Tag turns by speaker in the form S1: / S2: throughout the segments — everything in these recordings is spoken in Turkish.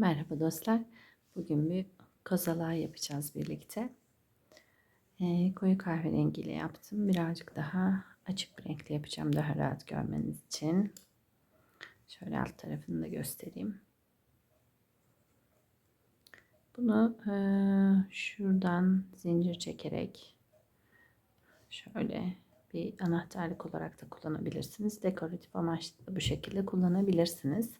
S1: Merhaba dostlar. Bugün bir kozalağı yapacağız birlikte. E, koyu kahverengiyle yaptım. Birazcık daha açık bir renkli yapacağım daha rahat görmeniz için. Şöyle alt tarafını da göstereyim. Bunu e, şuradan zincir çekerek şöyle bir anahtarlık olarak da kullanabilirsiniz. Dekoratif amaçlı bu şekilde kullanabilirsiniz.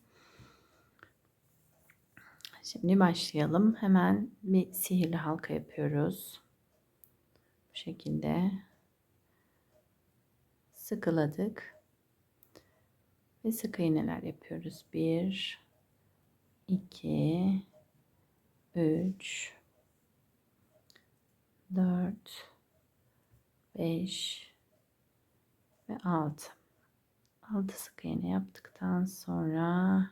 S1: Şimdi başlayalım. Hemen bir sihirli halka yapıyoruz. Bu şekilde sıkıladık. Ve sık iğneler yapıyoruz. 1 2 3 4 5 ve 6. 6 sık iğne yaptıktan sonra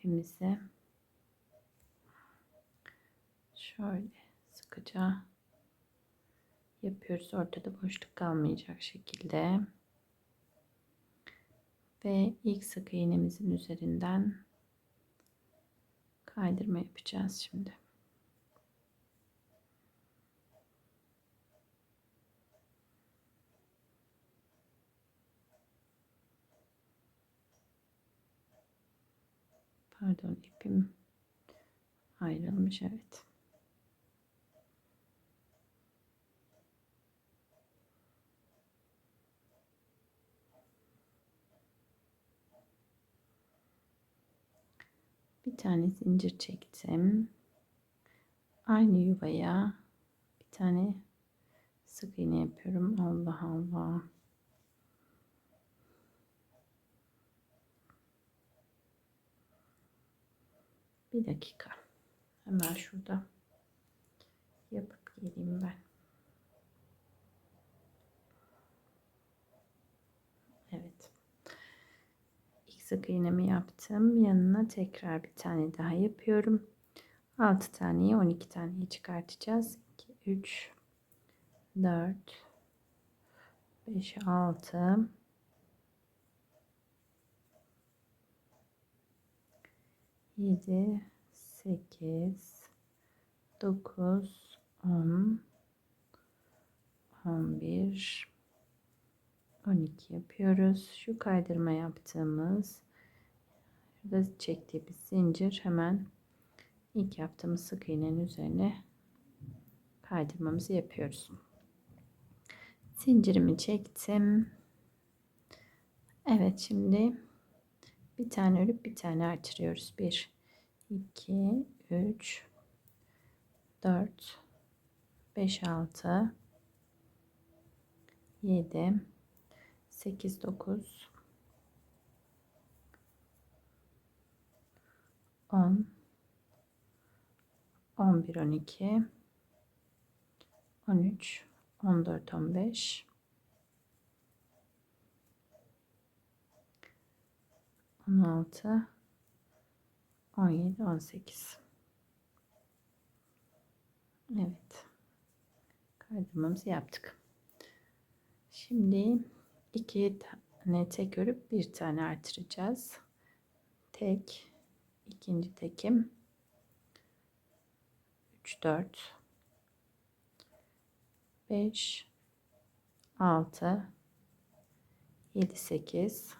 S1: ipimizi şöyle sıkıca yapıyoruz. Ortada boşluk kalmayacak şekilde. Ve ilk sık iğnemizin üzerinden kaydırma yapacağız şimdi. Pardon ipim ayrılmış evet. Bir tane zincir çektim. Aynı yuvaya bir tane sık iğne yapıyorum. Allah Allah. Bir dakika. Hemen şurada yapıp geleyim ben. Evet. İlk sık iğnemi yaptım. Yanına tekrar bir tane daha yapıyorum. 6 taneyi 12 taneyi çıkartacağız. 2, 3, 4, 5, 6, 7 8 9 10 11 12 yapıyoruz. Şu kaydırma yaptığımız şurada çektiğimiz zincir hemen ilk yaptığımız sık iğnenin üzerine kaydırmamızı yapıyoruz. Zincirimi çektim. Evet şimdi bir tane örüp bir tane artırıyoruz. 1 2 3 4 5 6 7 8 9 10 11 12 13 14 15 16 17 18 Evet kaydırmamızı yaptık şimdi iki tane tek örüp bir tane artıracağız tek ikinci tekim 3 4 5 6 7 8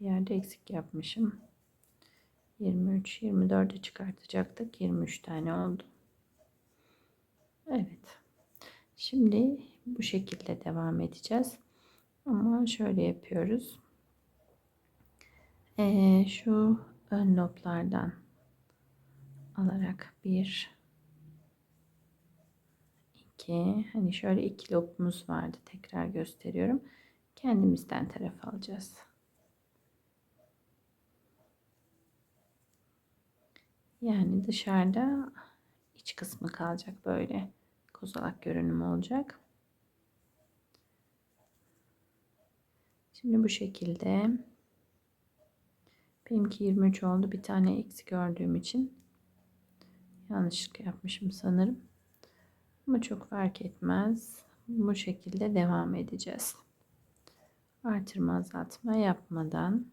S1: bir yerde eksik yapmışım. 23, 24'e çıkartacaktık. 23 tane oldu. Evet. Şimdi bu şekilde devam edeceğiz. Ama şöyle yapıyoruz. Ee, şu ön loblardan alarak bir iki hani şöyle iki lobumuz vardı tekrar gösteriyorum kendimizden taraf alacağız. Yani dışarıda iç kısmı kalacak böyle kozalak görünüm olacak. Şimdi bu şekilde benimki 23 oldu. Bir tane eksi gördüğüm için yanlışlık yapmışım sanırım. Ama çok fark etmez. Bu şekilde devam edeceğiz. Artırma azaltma yapmadan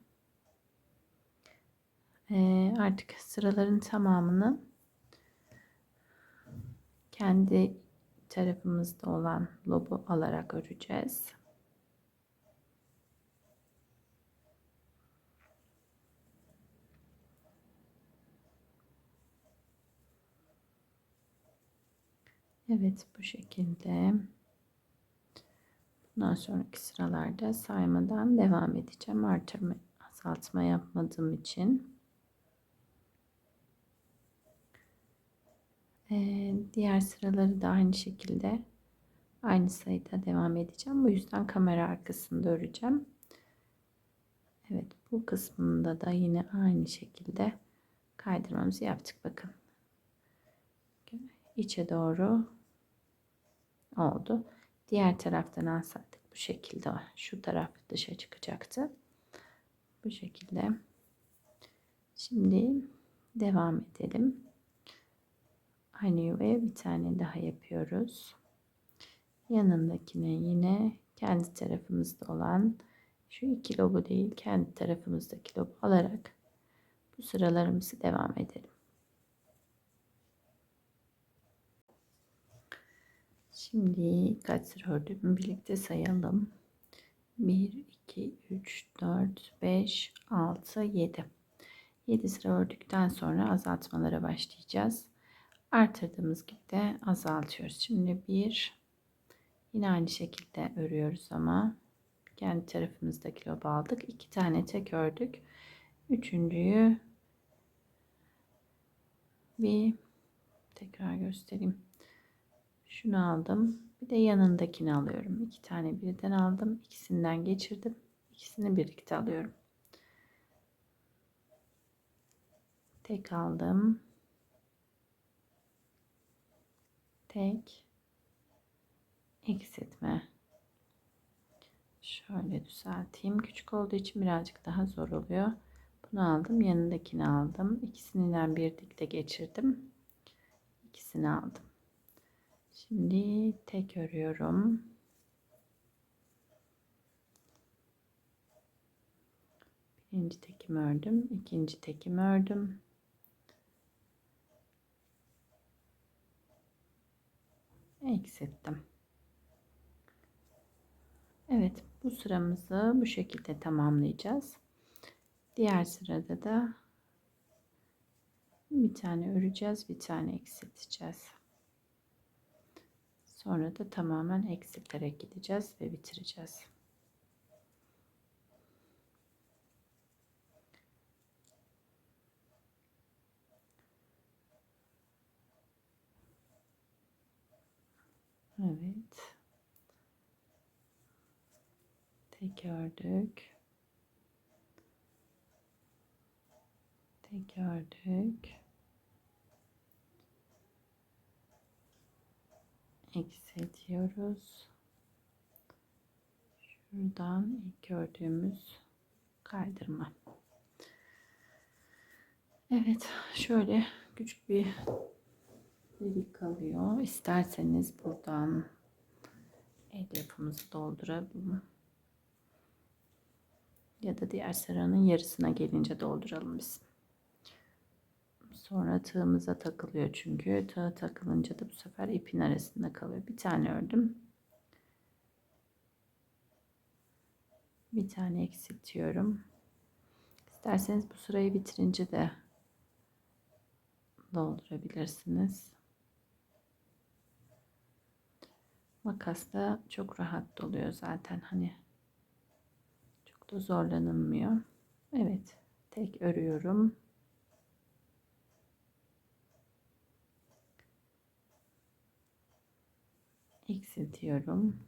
S1: ee, artık sıraların tamamını kendi tarafımızda olan lobu alarak öreceğiz. Evet bu şekilde. Bundan sonraki sıralarda saymadan devam edeceğim. Artırma, azaltma yapmadığım için. Ee, diğer sıraları da aynı şekilde aynı sayıda devam edeceğim. Bu yüzden kamera arkasında öreceğim. Evet bu kısmında da yine aynı şekilde kaydırmamızı yaptık. Bakın içe doğru oldu. Diğer taraftan alsaydık bu şekilde şu taraf dışa çıkacaktı. Bu şekilde. Şimdi devam edelim. Hani yuvaya bir tane daha yapıyoruz. Yanındakine yine kendi tarafımızda olan şu iki lobu değil kendi tarafımızdaki lobu alarak bu sıralarımızı devam edelim. Şimdi kaç sıra ördüğümü birlikte sayalım. 1, 2, 3, 4, 5, 6, 7. 7 sıra ördükten sonra azaltmalara başlayacağız artırdığımız gibi de azaltıyoruz. Şimdi bir yine aynı şekilde örüyoruz ama kendi tarafımızdaki loba aldık. iki tane tek ördük. Üçüncüyü bir tekrar göstereyim. Şunu aldım. Bir de yanındakini alıyorum. İki tane birden aldım. ikisinden geçirdim. İkisini birlikte alıyorum. Tek aldım. tek eksiltme. Şöyle düzelteyim. Küçük olduğu için birazcık daha zor oluyor. Bunu aldım. Yanındakini aldım. İkisinden birlikte geçirdim. İkisini aldım. Şimdi tek örüyorum. Birinci tekimi ördüm. ikinci tekimi ördüm. eksilttim. Evet bu sıramızı bu şekilde tamamlayacağız. Diğer sırada da bir tane öreceğiz bir tane eksilteceğiz. Sonra da tamamen eksilterek gideceğiz ve bitireceğiz. Tekrar dök. Tekrar dök. Eksiltiyoruz. Şuradan ilk ördüğümüz kaydırma. Evet şöyle küçük bir delik kalıyor. İsterseniz buradan el yapımızı doldurabiliriz ya da diğer sıranın yarısına gelince dolduralım biz. Sonra tığımıza takılıyor çünkü tığa takılınca da bu sefer ipin arasında kalıyor. Bir tane ördüm. Bir tane eksiltiyorum. İsterseniz bu sırayı bitirince de doldurabilirsiniz. Makas da çok rahat doluyor zaten hani da zorlanılmıyor. Evet tek örüyorum. eksiltiyorum.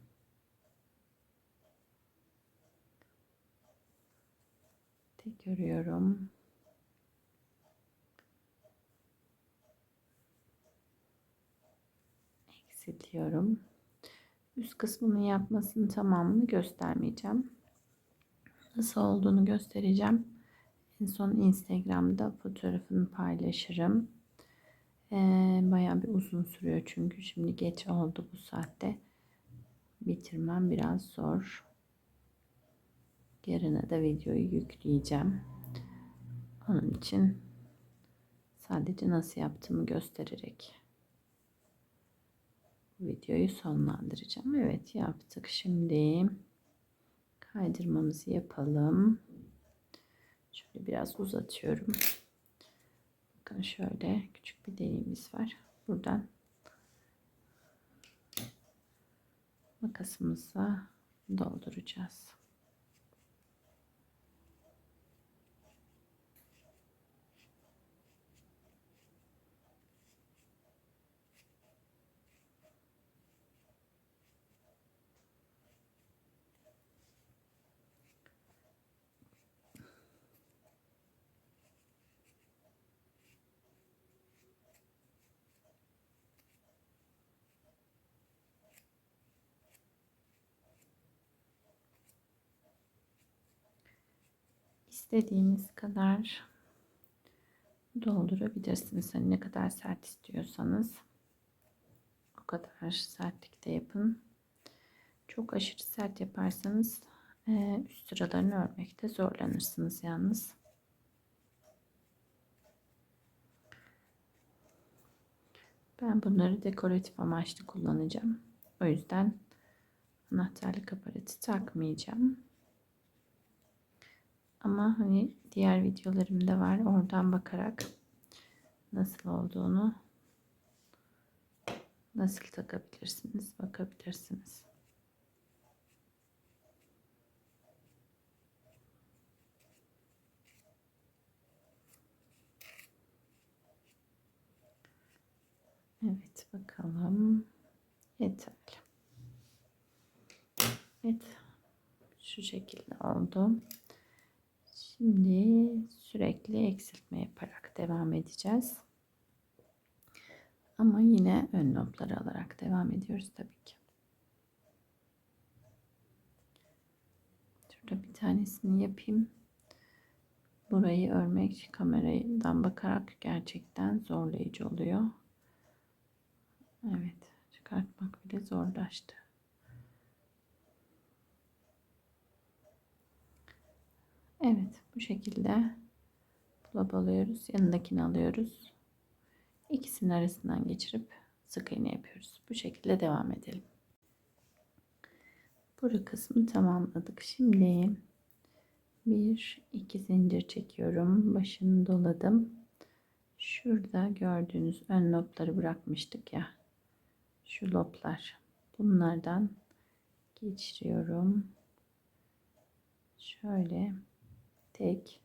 S1: Tek örüyorum. Eksiltiyorum. Üst kısmının yapmasını tamamını göstermeyeceğim nasıl olduğunu göstereceğim. En son Instagram'da fotoğrafını paylaşırım. Ee, bayağı bir uzun sürüyor çünkü şimdi geç oldu bu saatte. Bitirmem biraz zor. Yarına da videoyu yükleyeceğim. Onun için sadece nasıl yaptığımı göstererek videoyu sonlandıracağım. Evet yaptık şimdi kaydırmamızı yapalım. Şöyle biraz uzatıyorum. Bakın şöyle küçük bir deliğimiz var. Buradan makasımıza dolduracağız. istediğiniz kadar doldurabilirsiniz. Hani ne kadar sert istiyorsanız o kadar sertlikte yapın. Çok aşırı sert yaparsanız e, üst sıralarını örmekte zorlanırsınız yalnız. Ben bunları dekoratif amaçlı kullanacağım. O yüzden anahtarlık aparatı takmayacağım. Ama hani diğer videolarım da var. Oradan bakarak nasıl olduğunu nasıl takabilirsiniz bakabilirsiniz. Evet bakalım. Yeterli. Evet. Şu şekilde oldu. Şimdi sürekli eksiltme yaparak devam edeceğiz. Ama yine ön lobları alarak devam ediyoruz tabii ki. Şurada bir tanesini yapayım. Burayı örmek kameradan bakarak gerçekten zorlayıcı oluyor. Evet, çıkartmak bile zorlaştı. Evet bu şekilde pula alıyoruz. Yanındakini alıyoruz. İkisinin arasından geçirip sık iğne yapıyoruz. Bu şekilde devam edelim. Bura kısmı tamamladık. Şimdi bir iki zincir çekiyorum. Başını doladım. Şurada gördüğünüz ön lopları bırakmıştık ya. Şu loplar. Bunlardan geçiriyorum. Şöyle tek,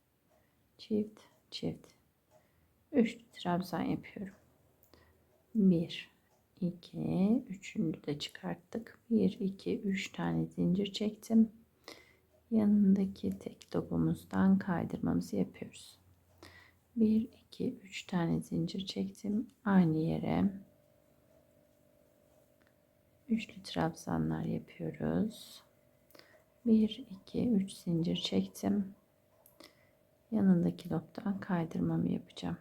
S1: çift, çift. 3 trabzan yapıyorum. 1 2 üçüncü de çıkarttık. 1 2 3 tane zincir çektim. Yanındaki tek dobumuzdan kaydırmamızı yapıyoruz. 1 2 3 tane zincir çektim. Aynı yere üçlü trabzanlar yapıyoruz. 1 2 3 zincir çektim yanındaki loptan kaydırmamı yapacağım.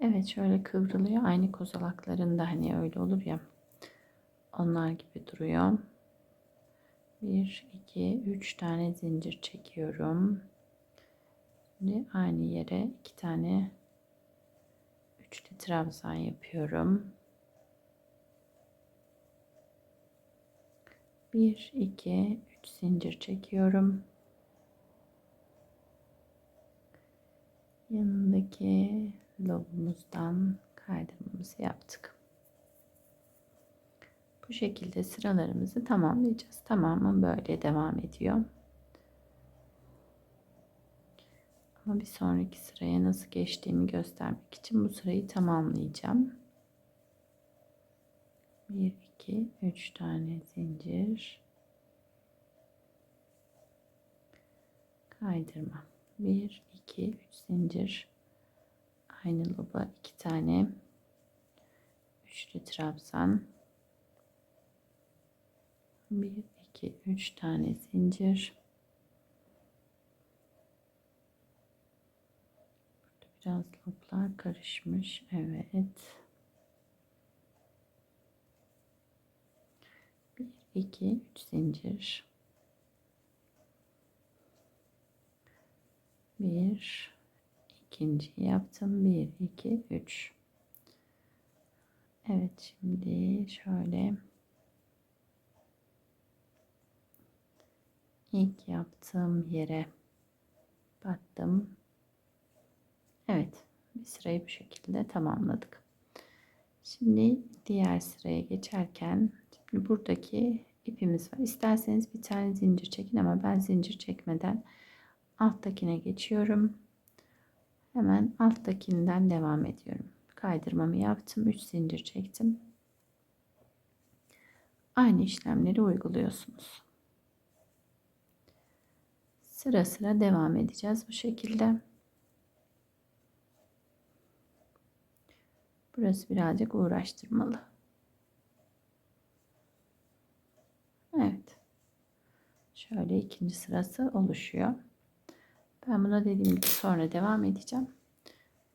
S1: Evet şöyle kıvrılıyor. Aynı kozalaklarında hani öyle olur ya. Onlar gibi duruyor. 1, 2, 3 tane zincir çekiyorum. Şimdi aynı yere 2 tane üçlü trabzan yapıyorum. 1 2 3 zincir çekiyorum. Yanındaki lobumuzdan kaydırmamızı yaptık. Bu şekilde sıralarımızı tamamlayacağız. Tamamı böyle devam ediyor. Ama bir sonraki sıraya nasıl geçtiğimi göstermek için bu sırayı tamamlayacağım. 1 2 3 tane zincir kaydırma 1 2 3 zincir aynı loba 2 tane üçlü trabzan 1 2 3 tane zincir Burada biraz loblar karışmış evet 2 3 zincir 1 ikinci yaptım 1 2 3 Evet şimdi şöyle ilk yaptığım yere battım Evet bir sırayı bu şekilde tamamladık Şimdi diğer sıraya geçerken şimdi buradaki ipimiz var. İsterseniz bir tane zincir çekin ama ben zincir çekmeden alttakine geçiyorum. Hemen alttakinden devam ediyorum. Kaydırmamı yaptım. 3 zincir çektim. Aynı işlemleri uyguluyorsunuz. Sıra sıra devam edeceğiz bu şekilde. Burası birazcık uğraştırmalı. Evet. Şöyle ikinci sırası oluşuyor. Ben buna dediğim gibi sonra devam edeceğim.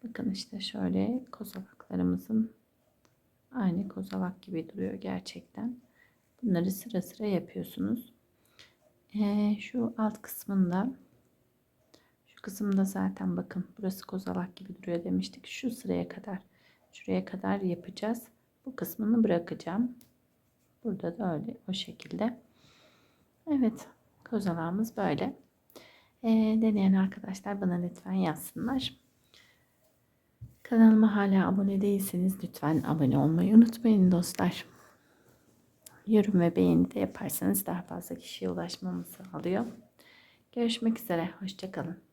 S1: Bakın işte şöyle kozalaklarımızın aynı kozalak gibi duruyor gerçekten. Bunları sıra sıra yapıyorsunuz. Ee, şu alt kısmında şu kısımda zaten bakın burası kozalak gibi duruyor demiştik. Şu sıraya kadar Şuraya kadar yapacağız. Bu kısmını bırakacağım. Burada da öyle o şekilde. Evet kozalağımız böyle. E, deneyen arkadaşlar bana lütfen yazsınlar. Kanalıma hala abone değilseniz lütfen abone olmayı unutmayın dostlar. Yorum ve beğeni de yaparsanız daha fazla kişiye ulaşmamı sağlıyor. Görüşmek üzere. Hoşçakalın.